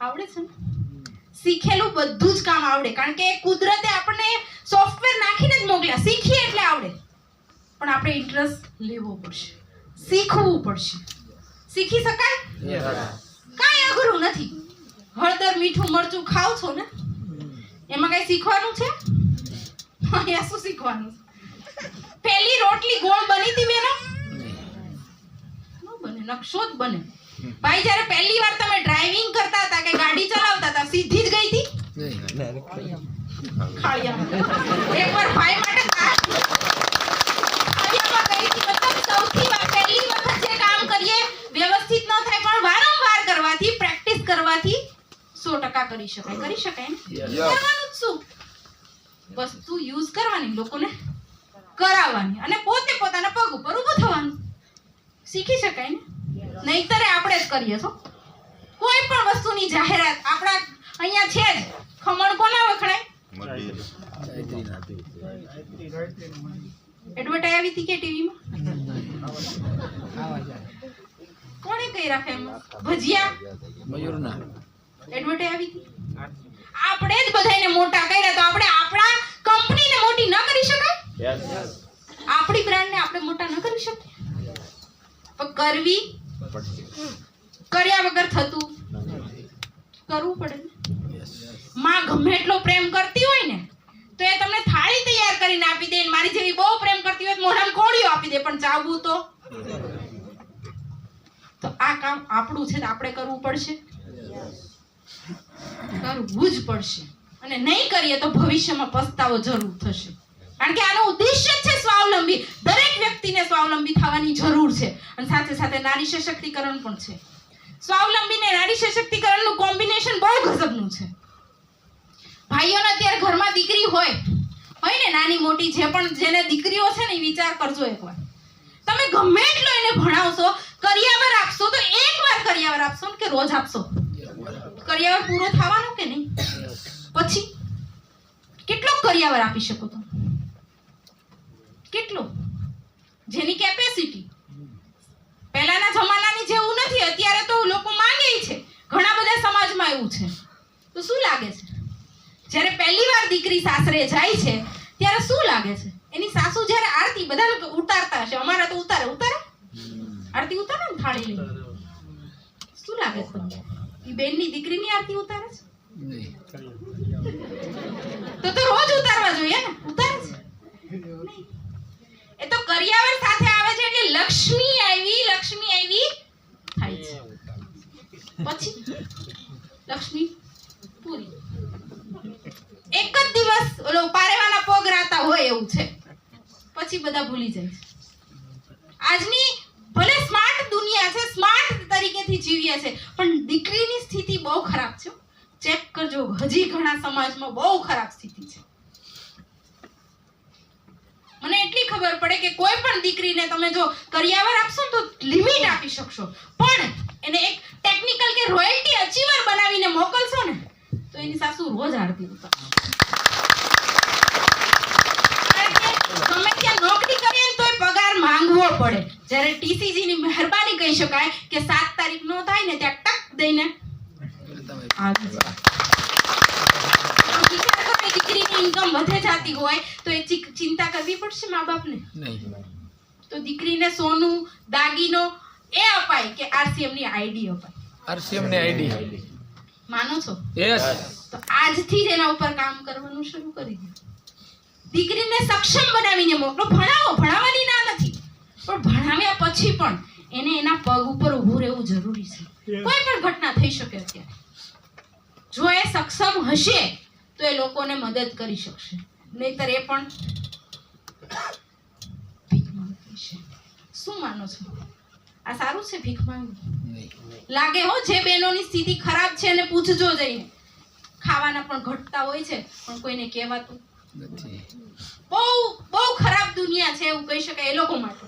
આવડે છે શીખેલું બધું જ કામ આવડે. કારણ કે કુદરતે આપણને સોફ્ટવેર નાખીને જ મોકલ્યા. શીખીએ એટલે આવડે. પણ આપણે ઇન્ટરેસ્ટ લેવો પડશે. શીખવું પડશે. શીખી શકાય? કાંઈ અઘરું નથી. હળદર, મીઠું, મરચું ખાવ છો ને? એમાં કઈ શીખવાનું છે? અહીંયા શું શીખવાનું પહેલી રોટલી ગોળ બની હતી બેનો? બને, નકશો જ બને. ભાઈ જ્યારે પહેલી વાર તમે ડ્રાઇવિંગ કરતા હતા કે ગાડી ચલાવતા હતા સીધી જ ગઈ હતી? એકવાર ભાઈ માટે કા- ખાળિયામાં ગઈ હતી. મતલબ સૌથી વાર પહેલી વખત જે કામ કરીએ વ્યવસ્થિત ન થાય પણ વારંવાર કરવાથી પ્રેક્ટિસ કરવાથી સો ટકા કરી શકાય. કરી શકાય ને કરવાનું શું? વસ્તુ યુઝ કરવાની લોકોને કરાવવાની અને પોતે પોતાના પગ ઉપર ઊભું થવાનું. શીખી શકાય ને? નહીતરે આપણે જ કરીએ છો. કોઈ પણ વસ્તુની જાહેરાત આપણા અહીંયા છે જ. ખમણ કોના વખણાય? એડવર્ટાઈ આવી હતી કે ટીવીમાં? કોણે કઈ રાખે એમાં? ભજીયા? મયુરના. એડવર્ટાઈ આવી હતી? આપણે જ બધાને મોટા કર્યા તો આપણે આપણા કંપનીને મોટી ન કરી શકાય? આપણી બ્રાન્ડને આપણે મોટા ન કરી શકીએ? પણ કરવી કર્યા વગર થતું. કરવું પડે માં ગમે એટલો પ્રેમ કરતી હોય ને તો એ તમને થાળી તૈયાર કરીને આપી દે મારી જેવી બહુ પ્રેમ કરતી હોય મોઢામાં કોળીઓ આપી દે પણ ચાવવું તો. તો આ કામ આપણું છે તો આપણે કરવું પડશે. કરવું જ પડશે. અને નહીં કરીએ તો ભવિષ્યમાં પસ્તાવો જરૂર થશે. કારણ કે આનો ઉદ્દેશ્ય છે સ્વાવલંબી દરેક વ્યક્તિને સ્વાવલંબી થવાની જરૂર છે. અને સાથે સાથે નારી સશક્તિકરણ પણ છે. સ્વાવલંબી ને નારી સશક્તિકરણનું કોમ્બિનેશન બહુ ગજબનું છે. ભાઈઓને અત્યારે ઘરમાં દીકરી હોય હોય ને નાની મોટી જે પણ જેને દીકરીઓ છે ને એ વિચાર કરજો એકવાર. તમે ગમે એટલો એને ભણાવશો કરિયાવર આપશો તો એકવાર કરિયાવર આપશો કે રોજ આપશો? કરિયાવર પૂરો થવાનો કે નહીં? પછી કેટલો કરિયાવર આપી શકો તમે કેટલો? જેની કેપેસિટી પહેલાના જમાનાની જેવું નથી અત્યારે તો લોકો માંગે છે. ઘણા બધા સમાજમાં એવું છે. તો શું લાગે છે? જ્યારે પહેલી વાર દીકરી સાસરે જાય છે ત્યારે શું લાગે છે? એની સાસુ જ્યારે આરતી બધા ઉતારતા હશે. અમારા તો ઉતારે. ઉતારે? આરતી ઉતારે ને થાળી લઈ શું લાગે છે? એ બેનની દીકરીની આરતી ઉતારે છે? તો તો રોજ ઉતારવા જોઈએ ને. ઉતારે છે? નહીં. એ તો કરિયાવર સાથે આવે છે એટલે લક્ષ્મી આવી લક્ષ્મી આવી થાય છે. પછી? લક્ષ્મી પૂરી. એક જ દિવસ ઓલો પારેવાના પગ રાતા હોય એવું છે. પછી બધા ભૂલી જાય આજની ભલે સ્માર્ટ દુનિયા છે સ્માર્ટ તરીકેથી જીવીએ છે પણ દીકરીની સ્થિતિ બહુ ખરાબ છે ચેક કરજો હજી ઘણા સમાજમાં બહુ ખરાબ સ્થિતિ છે મને એટલી ખબર પડે કે કોઈ પણ દીકરીને તમે જો કરિયાવર આપશો તો લિમિટ આપી શકશો. પણ એને એક ટેકનિકલ કે રોયલ્ટી અચીવર બનાવીને મોકલશો ને તો એની સાસુ રોજ આરતી કારણ ત્યાં નોકરી કરીએ ને તોય પગાર માંગવો પડે. જ્યારે ટીસીજી ની મહેરબાની કહી શકાય કે સાત તારીખ નો થાય ને ત્યાં ટક દઈને આવી જાય. આમ વિચાર કરો કે દીકરીની ઇન્કમ વધે જતી હોય તો એ ચિંતા કરવી પડશે મા બાપને? તો દીકરીને સોનું દાગીનો એ અપાય કે આરસીએમની આઈડી અપાય? આરસીએમની આઈડી. માનો છો? યસ તો આજથી જ એના ઉપર કામ કરવાનું શરૂ કરી દીધું દીકરીને સક્ષમ બનાવીને મોકલો. ભણાવો ભણાવવાની ના નથી. પણ ભણાવ્યા પછી પણ એને એના પગ ઉપર ઊભું રહેવું જરૂરી છે. કોઈ પણ ઘટના થઈ શકે અત્યારે. જો એ સક્ષમ હશે તો એ લોકોને મદદ કરી શકશે. નહીતર એ પણ ભીખ માંગતી છે. શું માનો છો? આ સારું છે ભીખ માંગવું? લાગે હો જે બહેનોની સ્થિતિ ખરાબ છે એને પૂછજો જઈને. ખાવાના પણ ઘટતા હોય છે પણ કોઈને કહેવાતું બહુ બહુ ખરાબ દુનિયા છે એવું કહી શકાય એ લોકો માટે.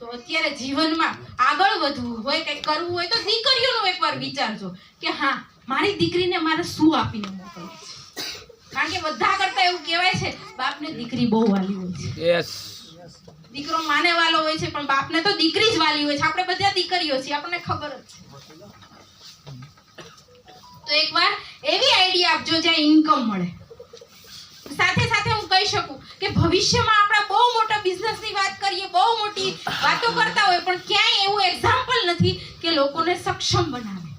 તો અત્યારે જીવનમાં આગળ વધવું હોય કંઈક કરવું હોય તો દીકરીઓનો એકવાર વિચારજો કે હા મારી દીકરીને મારે શું આપીને મોકલવી? કારણ કે બધા કરતા એવું કહેવાય છે બાપને દીકરી બહુ વાલી હોય છે. યસ દીકરો માને વાલો હોય છે પણ બાપને તો દીકરી જ વાલી હોય છે. આપણે બધા દીકરીઓ છીએ આપણને ખબર જ છે. તો તો એકવાર એવી આઈડિયા આપજો જ્યાં ઇન્કમ મળે. સાથે સાથે હું કહી શકું કે ભવિષ્યમાં આપણા બહુ મોટા બિઝનેસની વાત કરીએ બહુ મોટી વાતો કરતા હોય પણ ક્યાંય એવું એક્ઝામ્પલ નથી કે લોકોને સક્ષમ બનાવે.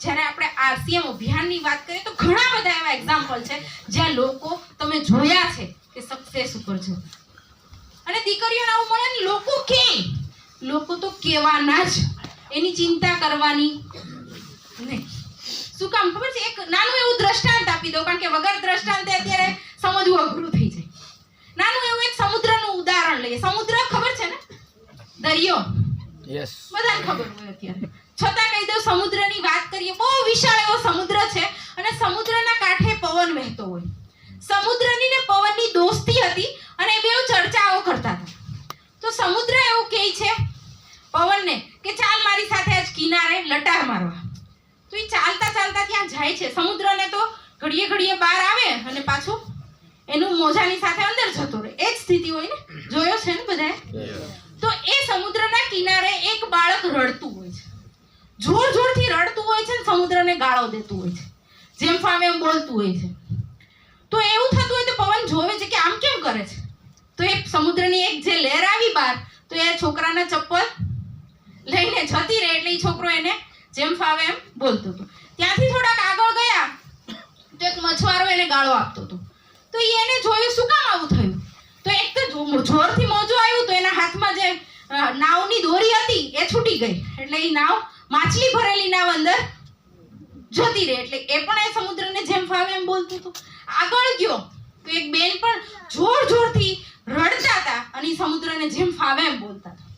જ્યારે આપણે આરસીએમ અભિયાનની વાત કરીએ તો ઘણા બધા એવા એક્ઝામ્પલ છે જ્યાં લોકો તમે જોયા છે કે સક્સેસ ઉપર છે. અને દીકરીઓને આવું મળે ને લોકો કે? લોકો તો કહેવાના જ. એની ચિંતા કરવાની નહીં. શું કામ ખબર છે? એક નાનું એવું દ્રષ્ટાંત આપી દો કારણ કે વગર દ્રષ્ટાંતે અત્યારે સમજવું અઘરું થઈ જાય. નાનું એવું એક સમુદ્રનું ઉદાહરણ લઈએ. સમુદ્ર ખબર છે ને? દરિયો. યસ બધાને ખબર હોય અત્યારે. છતાં કહી દઉં સમુદ્રની વાત કરીએ બહુ વિશાળ એવો સમુદ્ર છે અને સમુદ્રના કાંઠે પવન વહેતો હોય. સમુદ્રની ને પવનની દોસ્તી હતી અને એ બેઉ ચર્ચાઓ કરતા હતા. તો સમુદ્ર એવું કહે છે પવનને કે ચાલ મારી સાથે આજ કિનારે લટાર મારવા. તો એ ચાલતા ચાલતા ત્યાં જાય છે. સમુદ્રને તો ઘડીએ ઘડીએ બહાર આવે અને પાછું એનું મોજાની સાથે અંદર જતો રહે. એ જ સ્થિતિ હોય ને? જોયો છે ને બધાએ? તો એ સમુદ્રના કિનારે એક બાળક રડતું જોર જોરથી રડતું હોય છે ને, સમુદ્રને ગાળો દેતું હોય છે. જેમ ફાવે એમ બોલતું હોય છે. તો એવું થતું હોય તો પવન જોવે છે કે આમ કેમ કરે છે? તો એ સમુદ્રની એક જે લહેર આવી બહાર, તો એ છોકરાના ચપ્પલ લઈને જતી રહે એટલે એ છોકરો એને જેમ ફાવે એમ બોલતો હતો. ત્યાંથી થોડાક આગળ ગયા, તો એક મછવારો એને ગાળો આપતો હતો. તો એ એને જોયું શું કામ આવું થયું? તો એક તો જોરથી મોજું આવ્યું તો એના હાથમાં જે નાવની દોરી હતી એ છૂટી ગઈ. એટલે એ નાવ માછલી ભરેલી નાવ અંદર જતી રહે. એટલે એ પણ એ સમુદ્રને જેમ ફાવે એમ બોલતું હતું. આગળ ગયો તો એક બેન પણ જોર જોરથી રડતા હતા અને ઈ સમુદ્રને જેમ ફાવે એમ બોલતા હતા.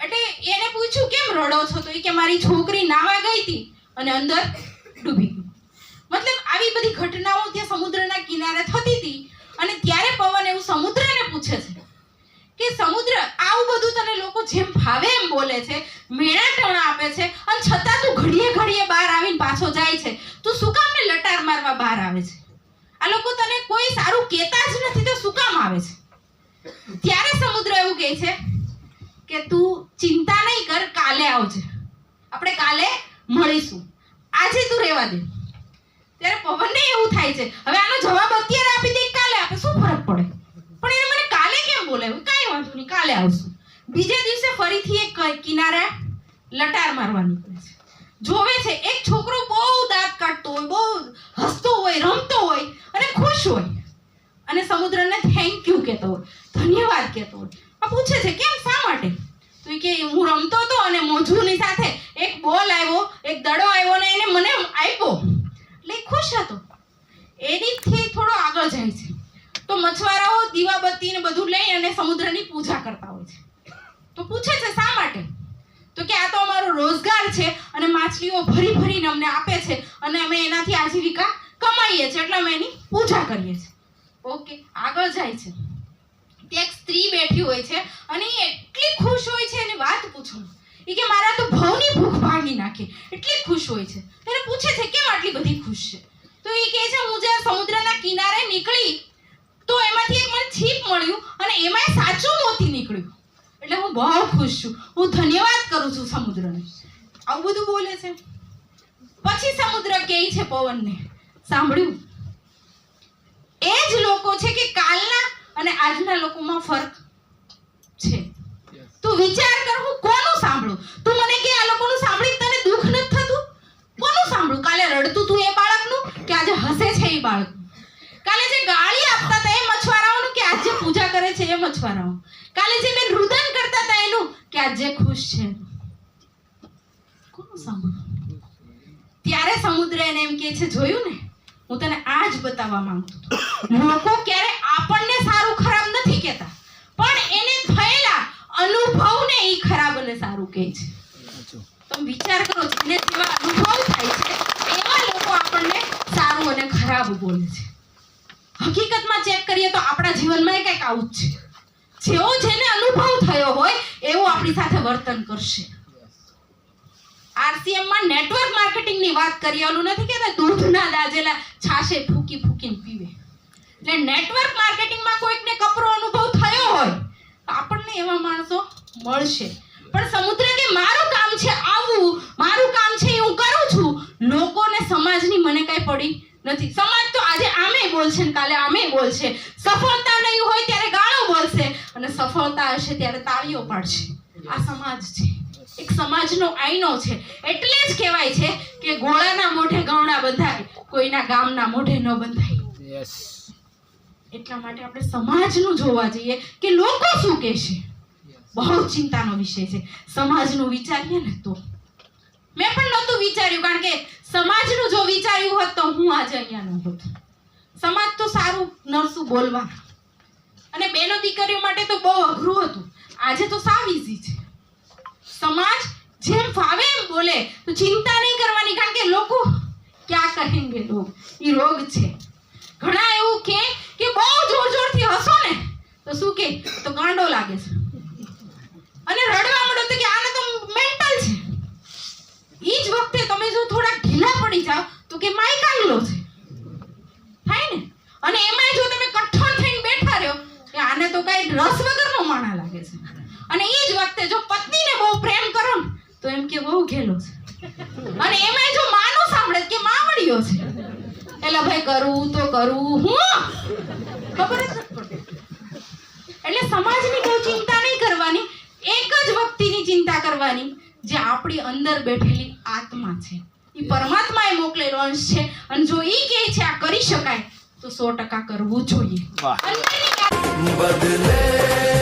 એટલે એને પૂછ્યું, કેમ રડો છો? તો એ કે, મારી છોકરી નાવા ગઈ હતી અને અંદર ડૂબી ગઈ. મતલબ આવી બધી ઘટનાઓ ત્યાં સમુદ્રના કિનારે થતી હતી અને ત્યારે પવન એવું સમુદ્રને પૂછે છે કે, સમુદ્ર આવું બધું તને લોકો જેમ ફાવે એમ બોલે છે મેણા ટણા આપે છે અને છતાં તું ઘડીએ ઘડીએ બહાર આવીને પાછો જાય છે. તું શું કામ ને લટાર મારવા બહાર આવે છે? આ લોકો તને કોઈ સારું કહેતા જ નથી તો શું કામ આવે છે? ત્યારે સમુદ્ર એવું કહે છે કે તું ચિંતા નહીં કર, કાલે આવજે. આપણે કાલે મળીશું. આજે તું રહેવા દે. ત્યારે પવનને એવું થાય છે, હવે આનો જવાબ અત્યારે આપી દે કાલે આપે? શું ફરક પડે? પણ એને મને કાલે કેમ બોલાવ્યું? કાંઈ વાંધો નહીં, કાલે આવશું. બીજે દિવસે ફરીથી એક કિનારે લટાર મારવા નીકળે છે. જોવે છે, એક છોકરો બહુ દાંત કાઢતો હોય, બહુ હસતો હોય, રમતો હોય અને ખુશ હોય. અને સમુદ્રને થેન્ક યુ કહેતો હોય, ધન્યવાદ કહેતો હોય. આ પૂછે છે, કેમ શા માટે? તો કે હું રમતો હતો અને મોજુની સાથે એક બોલ આવ્યો, એક દડો આવ્યો ને એને મને આપ્યો. એટલે ખુશ હતો. એનીથી થોડો આગળ જાય છે. તો મછવારાઓ દીવાબત્તી ને બધું લઈ અને સમુદ્રની પૂજા કરતા હોય છે. તો પૂછે છે, શા માટે? કે આ તો અમારો રોજગાર છે અને માછલીઓ ભરી ભરીને અમને આપે છે અને અમે એનાથી આજીવિકા કમાઈએ છીએ. એટલે અમે એની પૂજા કરીએ છીએ. ઓકે, આગળ જાય છે. ત્યાં એક સ્ત્રી બેઠી હોય છે અને એ એટલી ખુશ હોય છે એની વાત પૂછો. એ કે મારા તો ભવની ભૂખ ભાંગી નાખી. એટલી ખુશ હોય છે. એને પૂછે છે, કેમ આટલી બધી ખુશ છે? તો એ કહે છે, હું જ્યારે સમુદ્રના કિનારે નીકળી તો એમાંથી એક મને છીપ મળ્યું અને એમાંય સાચું મોતી નીકળ્યું. એટલે હું બહુ ખુશ છું. હું ધન્યવાદ કરું છું સમુદ્રને. આવું બધું બોલે છે. પછી સમુદ્ર કહે છે પવનને. સાંભળ્યું? એ જ લોકો છે કે કાલના અને આજના લોકોમાં ફરક છે તું વિચાર કર હું કોનું સાંભળું તું મને કે આ લોકોનું સાંભળી તને દુઃખ નથી થતું કોનું સાંભળું કાલે રડતું તું એ બાળકનું કે આજે હસે છે એ બાળકનું કાલે જે ગાળી આપતા હતા એ મછવારાઓનું કે આજે પૂજા કરે છે એ મછવારાઓ કાલે જે બેન રુદન કરતા હતા એનું કે આજે ખુશ છે. ત્યારે સમુદ્ર એને એમ કે છે, જોયું ને? હું તને આ જ બતાવવા માંગતો લોકો ક્યારે આપણને સારું ખરાબ નથી કહેતા, પણ એને થયેલા અનુભવને એ ખરાબ અને સારું કહે છે. તમે વિચાર કરો, જેને જેવા અનુભવ થાય છે, એવા લોકો આપણને સારું અને ખરાબ બોલે છે. હકીકતમાં ચેક કરીએ તો આપણા જીવનમાં એ કંઈક આવું જ છે. જેવો જેને અનુભવ થયો હોય આપણી સાથે વર્તન કરશે. આરસીએમમાં નેટવર્ક માર્કેટિંગની વાત કરીએ, ઓલું નથી કે દૂધના દાજેલા છાશે ફૂકી ફૂકીને પીવે. એટલે નેટવર્ક માર્કેટિંગમાં કોઈકને કપરો અનુભવ થયો હોય, તો આપણને એવા માણસો મળશે. પણ સમુદ્ર કે મારું કામ છે આવું મારું કામ છે હું કરું છું, લોકોને સમાજની મને કઈ પડી નથી. સમાજ તો આજે આમે બોલશે ને કાલે આમે બોલશે. સફળતા નહીં હોય ત્યારે ગાળો બોલશે અને સફળતા હશે ત્યારે તાળીઓ પાડશે. આ સમાજ છે. એક સમાજનો આઈનો છે. એટલે જ કહેવાય છે કે ગોળાના મોઢે ગૌણા બંધાય કોઈના ગામના મોઢે ન બંધાય. એટલા માટે આપણે સમાજનું જોવા જઈએ કે લોકો શું કહેશે? બહુ ચિંતાનો વિષય છે. સમાજનું વિચારીએ ને તો. મેં પણ નહોતું વિચાર્યું કારણ કે સમાજનું જો વિચાર્યું હોત તો હું આજે અહીંયા ન હોત. સમાજ તો સારું નરસું બોલવા. અને બેનો દીકરીઓ માટે તો બહુ અઘરું હતું. આજે તો સાવ ઇઝી છે. સમાજ જેમ ફાવે એમ બોલે, તો ચિંતા નહીં કરવાની, કારણ કે લોકો ક્યાં કહેંગે લોગ એ રોગ છે. ઘણા એવું કે કે બહુ જોર જોરથી હસો ને, તો શું કે, તો ગાંડો લાગે છે. અને રડવા મળો તો કે આને તો મેન્ટલ છે. ઈ જ વખતે તમે જો થોડા ઢીલા પડી જાઓ, તો કે માયકાંગલો છે. થાય ને? અને એમાંય જો તમે કઠણ થઈને બેઠા રહ્યો કે આને તો કઈ રસ વગરનો માણા લાગે છે. અને એ જ વખતે જો પત્નીને બહુ પ્રેમ કરો ને તો એમ કે બહુ ઘેલો છે. અને એમાંય જો માનું સાંભળે કે માવડીયો છે. એટલે ભાઈ કરવું તો કરવું હું? ખબર જ એટલે સમાજની બહુ ચિંતા નહીં કરવાની એક જ વ્યક્તિની ચિંતા કરવાની જે આપણી અંદર બેઠેલી આત્મા છે. એ પરમાત્માએ મોકલેલો અંશ છે. અને જો એ કહે છે આ કરી શકાય તો સો ટકા કરવું જોઈએ. બદલે